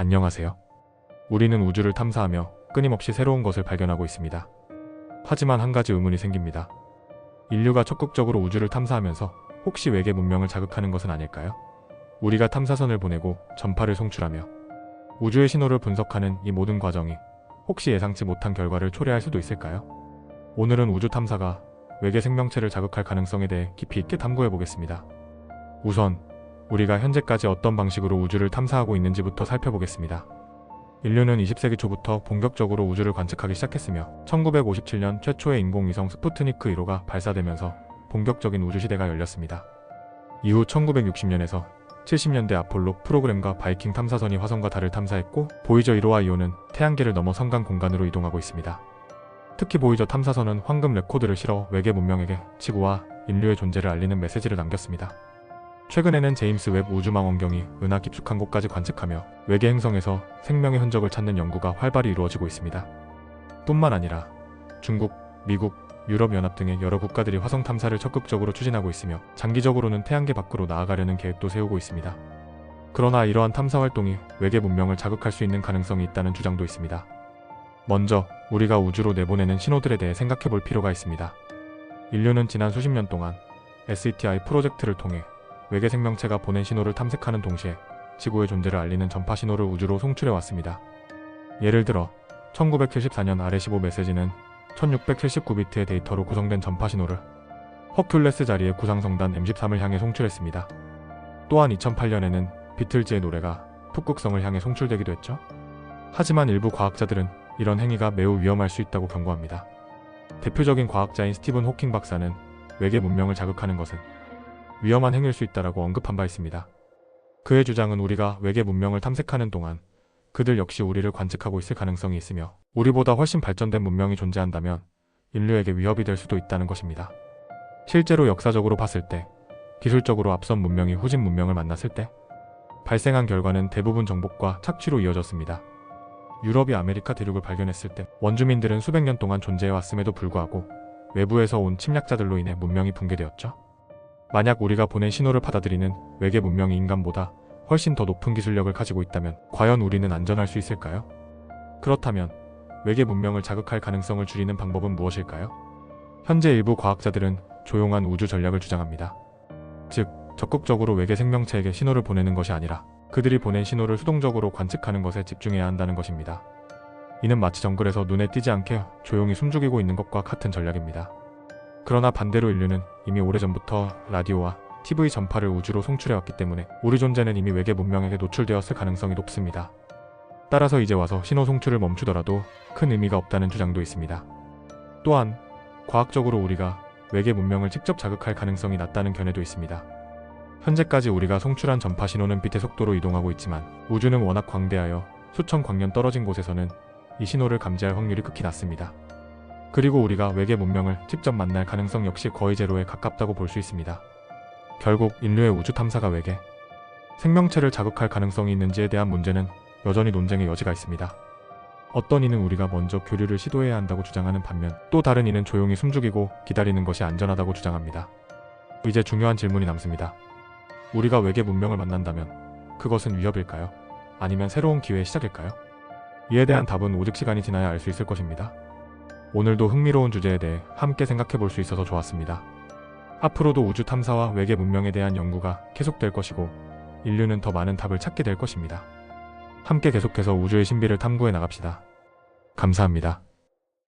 안녕하세요. 우리는 우주를 탐사하며 끊임없이 새로운 것을 발견하고 있습니다. 하지만 한 가지 의문이 생깁니다. 인류가 적극적으로 우주를 탐사하면서 혹시 외계 문명을 자극하는 것은 아닐까요? 우리가 탐사선을 보내고 전파를 송출하며 우주의 신호를 분석하는 이 모든 과정이 혹시 예상치 못한 결과를 초래할 수도 있을까요? 오늘은 우주 탐사가 외계 생명체를 자극할 가능성에 대해 깊이 있게 탐구해 보겠습니다. 우선 우리가 현재까지 어떤 방식으로 우주를 탐사하고 있는지부터 살펴보겠습니다. 인류는 20세기 초부터 본격적으로 우주를 관측하기 시작했으며 1957년 최초의 인공위성 스푸트니크 1호가 발사되면서 본격적인 우주 시대가 열렸습니다. 이후 1960년에서 70년대 아폴로 프로그램과 바이킹 탐사선이 화성과 달을 탐사했고 보이저 1호와 2호는 태양계를 넘어 성간 공간으로 이동하고 있습니다. 특히 보이저 탐사선은 황금 레코드를 실어 외계 문명에게 지구와 인류의 존재를 알리는 메시지를 남겼습니다. 최근에는 제임스 웹 우주망원경이 은하 깊숙한 곳까지 관측하며 외계 행성에서 생명의 흔적을 찾는 연구가 활발히 이루어지고 있습니다. 뿐만 아니라 중국, 미국, 유럽연합 등의 여러 국가들이 화성 탐사를 적극적으로 추진하고 있으며 장기적으로는 태양계 밖으로 나아가려는 계획도 세우고 있습니다. 그러나 이러한 탐사 활동이 외계 문명을 자극할 수 있는 가능성이 있다는 주장도 있습니다. 먼저 우리가 우주로 내보내는 신호들에 대해 생각해 볼 필요가 있습니다. 인류는 지난 수십 년 동안 SETI 프로젝트를 통해 외계 생명체가 보낸 신호를 탐색하는 동시에 지구의 존재를 알리는 전파 신호를 우주로 송출해 왔습니다. 예를 들어 1974년 RS15 메시지는 1679비트의 데이터로 구성된 전파 신호를 허큘레스 자리의 구상성단 M13을 향해 송출했습니다. 또한 2008년에는 비틀즈의 노래가 북극성을 향해 송출되기도 했죠. 하지만 일부 과학자들은 이런 행위가 매우 위험할 수 있다고 경고합니다. 대표적인 과학자인 스티븐 호킹 박사는 외계 문명을 자극하는 것은 위험한 행위일 수 있다라고 언급한 바 있습니다. 그의 주장은 우리가 외계 문명을 탐색하는 동안 그들 역시 우리를 관측하고 있을 가능성이 있으며 우리보다 훨씬 발전된 문명이 존재한다면 인류에게 위협이 될 수도 있다는 것입니다. 실제로 역사적으로 봤을 때 기술적으로 앞선 문명이 후진 문명을 만났을 때 발생한 결과는 대부분 정복과 착취로 이어졌습니다. 유럽이 아메리카 대륙을 발견했을 때 원주민들은 수백 년 동안 존재해왔음에도 불구하고 외부에서 온 침략자들로 인해 문명이 붕괴되었죠. 만약 우리가 보낸 신호를 받아들이는 외계 문명이 인간보다 훨씬 더 높은 기술력을 가지고 있다면 과연 우리는 안전할 수 있을까요? 그렇다면 외계 문명을 자극할 가능성을 줄이는 방법은 무엇일까요? 현재 일부 과학자들은 조용한 우주 전략을 주장합니다. 즉, 적극적으로 외계 생명체에게 신호를 보내는 것이 아니라 그들이 보낸 신호를 수동적으로 관측하는 것에 집중해야 한다는 것입니다. 이는 마치 정글에서 눈에 띄지 않게 조용히 숨죽이고 있는 것과 같은 전략입니다. 그러나 반대로 인류는 이미 오래전부터 라디오와 TV 전파를 우주로 송출해왔기 때문에 우리 존재는 이미 외계 문명에게 노출되었을 가능성이 높습니다. 따라서 이제 와서 신호 송출을 멈추더라도 큰 의미가 없다는 주장도 있습니다. 또한 과학적으로 우리가 외계 문명을 직접 자극할 가능성이 낮다는 견해도 있습니다. 현재까지 우리가 송출한 전파 신호는 빛의 속도로 이동하고 있지만 우주는 워낙 광대하여 수천 광년 떨어진 곳에서는 이 신호를 감지할 확률이 극히 낮습니다. 그리고 우리가 외계 문명을 직접 만날 가능성 역시 거의 제로에 가깝다고 볼 수 있습니다. 결국 인류의 우주 탐사가 외계 생명체를 자극할 가능성이 있는지에 대한 문제는 여전히 논쟁의 여지가 있습니다. 어떤 이는 우리가 먼저 교류를 시도해야 한다고 주장하는 반면 또 다른 이는 조용히 숨죽이고 기다리는 것이 안전하다고 주장합니다. 이제 중요한 질문이 남습니다. 우리가 외계 문명을 만난다면 그것은 위협일까요? 아니면 새로운 기회의 시작일까요? 이에 대한 답은 오직 시간이 지나야 알 수 있을 것입니다. 오늘도 흥미로운 주제에 대해 함께 생각해 볼 수 있어서 좋았습니다. 앞으로도 우주 탐사와 외계 문명에 대한 연구가 계속될 것이고 인류는 더 많은 답을 찾게 될 것입니다. 함께 계속해서 우주의 신비를 탐구해 나갑시다. 감사합니다.